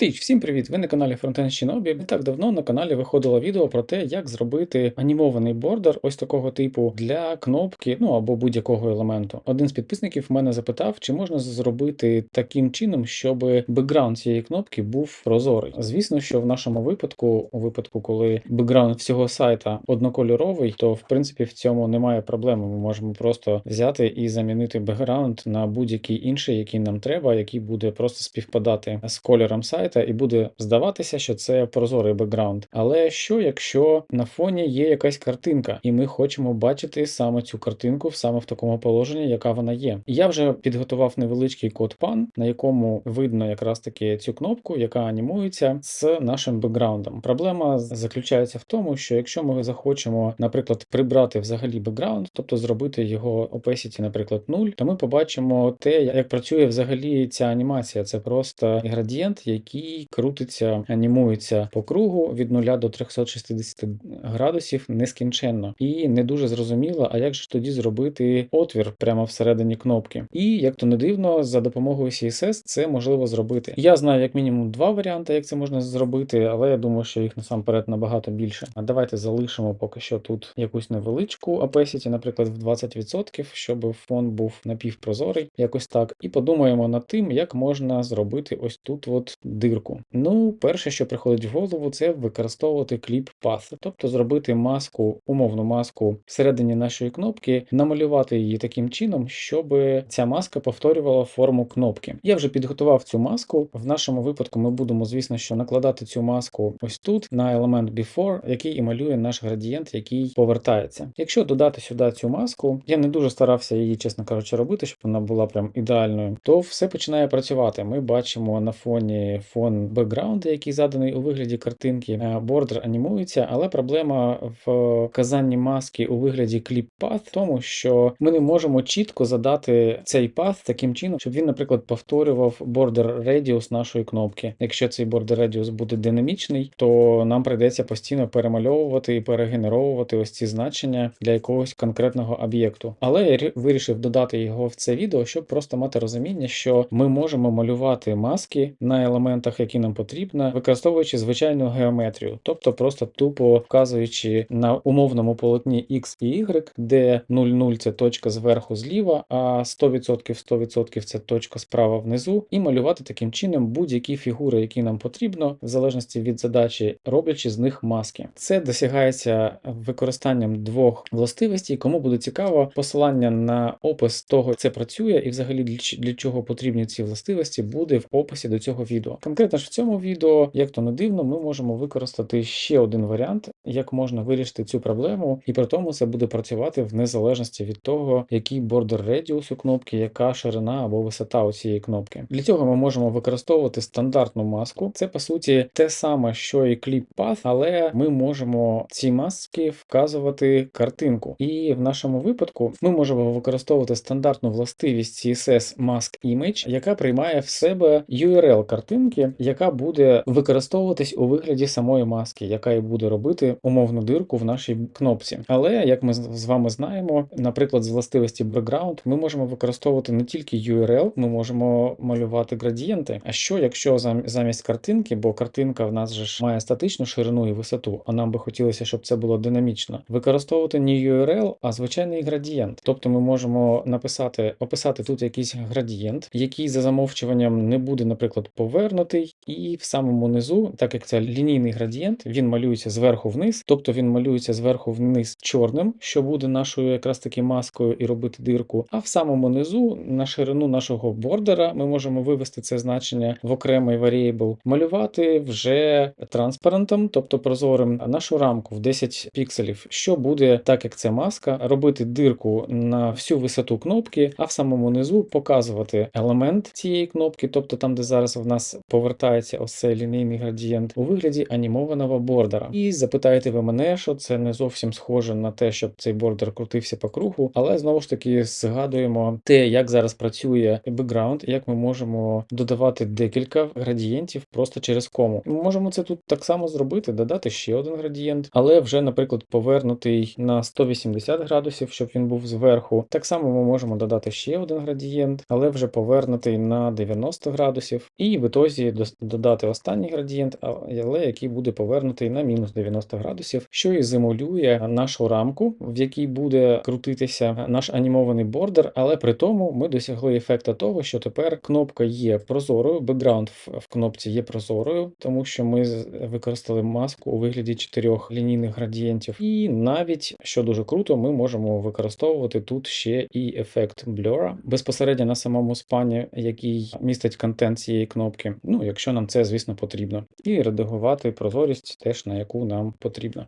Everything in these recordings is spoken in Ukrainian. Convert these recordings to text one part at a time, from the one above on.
Тич, всім привіт! Ви на каналі Frontend Shinobi. Не так давно на каналі виходило відео про те, як зробити анімований бордер ось такого типу для кнопки, ну або будь-якого елементу. Один з підписників мене запитав, чи можна зробити таким чином, щоб бекграунд цієї кнопки був прозорий. Звісно, що в нашому випадку, у випадку, коли бекграунд всього сайта однокольоровий, то в принципі в цьому немає проблеми. Ми можемо просто взяти і замінити бекграунд на будь-який інший, який нам треба, який буде просто співпадати з кольором сайту сайта, і буде здаватися, що це прозорий бекграунд. Але що, якщо на фоні є якась картинка, і ми хочемо бачити саме цю картинку саме в такому положенні, яка вона є. Я вже підготував невеличкий код PAN, на якому видно якраз таки цю кнопку, яка анімується з нашим бекграундом. Проблема заключається в тому, що якщо ми захочемо, наприклад, прибрати взагалі бекграунд, тобто зробити його opacity, наприклад, 0, то ми побачимо те, як працює взагалі ця анімація. Це просто градієнт, який який крутиться, анімується по кругу від 0 до 360 градусів нескінченно. І не дуже зрозуміло, а як же тоді зробити отвір прямо всередині кнопки. І як то не дивно, за допомогою CSS це можливо зробити. Я знаю як мінімум два варіанти, як це можна зробити, але я думаю, що їх насамперед набагато більше. А давайте залишимо поки що тут якусь невеличку opacity, наприклад, в 20%, щоб фон був напівпрозорий, якось так. І подумаємо над тим, як можна зробити ось тут от дирку. Ну, перше, що приходить в голову, це використовувати кліп Path, тобто зробити маску, умовну маску всередині нашої кнопки, намалювати її таким чином, щоб ця маска повторювала форму кнопки. Я вже підготував цю маску. В нашому випадку ми будемо, звісно, що накладати цю маску ось тут на елемент Before, який і малює наш градієнт, який повертається. Якщо додати сюди цю маску, я не дуже старався її, чесно кажучи, робити, щоб вона була прям ідеальною, то все починає працювати. Ми бачимо на фоні фон бекграунду, який заданий у вигляді картинки. Е, бордер анімується, але проблема в казанні маски у вигляді в тому, що ми не можемо чітко задати цей path таким чином, щоб він, наприклад, повторював border radius нашої кнопки. Якщо цей border radius буде динамічний, то нам прийдеться постійно перемальовувати і перегенеровувати ось ці значення для якогось конкретного об'єкту. Але я вирішив додати його в це відео, щоб просто мати розуміння, що ми можемо малювати маски на елемент елементах, які нам потрібно, використовуючи звичайну геометрію, тобто просто тупо вказуючи на умовному полотні X і Y, де 0,0 це точка зверху зліва, а 100% 100% це точка справа внизу, і малювати таким чином будь-які фігури, які нам потрібно, в залежності від задачі, роблячи з них маски. Це досягається використанням двох властивостей. Кому буде цікаво, посилання на опис того, це працює, і взагалі для чого потрібні ці властивості, буде в описі до цього відео. Конкретно ж в цьому відео, як то не дивно, ми можемо використати ще один варіант, як можна вирішити цю проблему, і при тому це буде працювати в незалежності від того, який бордер радіус у кнопки, яка ширина або висота у цієї кнопки. Для цього ми можемо використовувати стандартну маску. Це по суті те саме, що і кліп Path, але ми можемо ці маски вказувати картинку. І в нашому випадку ми можемо використовувати стандартну властивість CSS Mask Image, яка приймає в себе URL картинки маски, яка буде використовуватись у вигляді самої маски, яка і буде робити умовну дирку в нашій кнопці. Але як ми з вами знаємо, наприклад, з властивості background ми можемо використовувати не тільки URL, ми можемо малювати градієнти. А що, якщо замість картинки, бо картинка в нас же ж має статичну ширину і висоту, а нам би хотілося, щоб це було динамічно, використовувати не URL, а звичайний градієнт. Тобто ми можемо написати, описати тут якийсь градієнт, який за замовчуванням не буде, наприклад, повернути розгорнутий, і в самому низу, так як це лінійний градієнт, він малюється зверху вниз, тобто він малюється зверху вниз чорним, що буде нашою якраз таки маскою і робити дирку. А в самому низу, на ширину нашого бордера, ми можемо вивести це значення в окремий variable, малювати вже транспарентом, тобто прозорим, нашу рамку в 10 пікселів, що буде, так як це маска, робити дирку на всю висоту кнопки, а в самому низу показувати елемент цієї кнопки, тобто там, де зараз в нас повертається ось цей лінійний градієнт у вигляді анімованого бордера. І запитаєте ви мене, що це не зовсім схоже на те, щоб цей бордер крутився по кругу, але знову ж таки згадуємо те, як зараз працює бекграунд, як ми можемо додавати декілька градієнтів просто через кому. Ми можемо це тут так само зробити, додати ще один градієнт, але вже, наприклад, повернутий на 180 градусів, щоб він був зверху. Так само ми можемо додати ще один градієнт, але вже повернутий на 90 градусів, і в ітозі додати останній градієнт, але який буде повернутий на мінус 90 градусів, що і симулює нашу рамку, в якій буде крутитися наш анімований бордер, але при тому ми досягли ефекта того, що тепер кнопка є прозорою, бекграунд в, кнопці є прозорою, тому що ми використали маску у вигляді чотирьох лінійних градієнтів. І навіть, що дуже круто, ми можемо використовувати тут ще і ефект бльора безпосередньо на самому спані, який містить контент цієї кнопки. Ну, якщо нам це, звісно, потрібно. І редагувати прозорість теж на яку нам потрібно.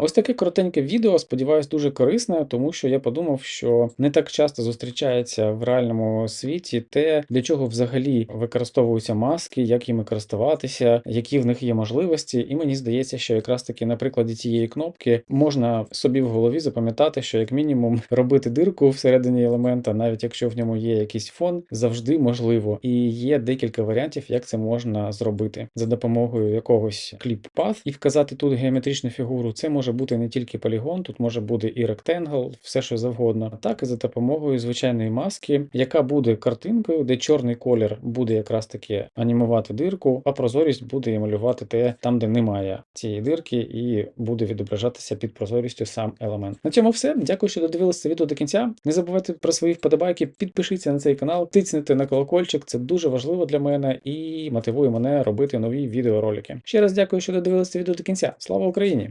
Ось таке коротеньке відео, сподіваюсь, дуже корисне, тому що я подумав, що не так часто зустрічається в реальному світі те, для чого взагалі використовуються маски, як їми користуватися, які в них є можливості. І мені здається, що якраз таки на прикладі цієї кнопки можна собі в голові запам'ятати, що як мінімум робити дирку всередині елемента, навіть якщо в ньому є якийсь фон, завжди можливо. І є декілька варіантів, як це можна зробити за допомогою якогось кліп-паth і вказати тут геометричну фігуру. Це може бути не тільки полігон, тут може бути і ректенгл, все що завгодно. Так і за допомогою звичайної маски, яка буде картинкою, де чорний колір буде якраз таки анімувати дирку, а прозорість буде малювати те там, де немає цієї дирки, і буде відображатися під прозорістю сам елемент. На цьому все. Дякую, що додивилися це відео до кінця. Не забувайте про свої вподобайки, підпишіться на цей канал, тицнете на колокольчик. Це дуже важливо для мене і мотивує мене робити нові відеоролики. Ще раз дякую, що додивилися відео до кінця. Слава Україні!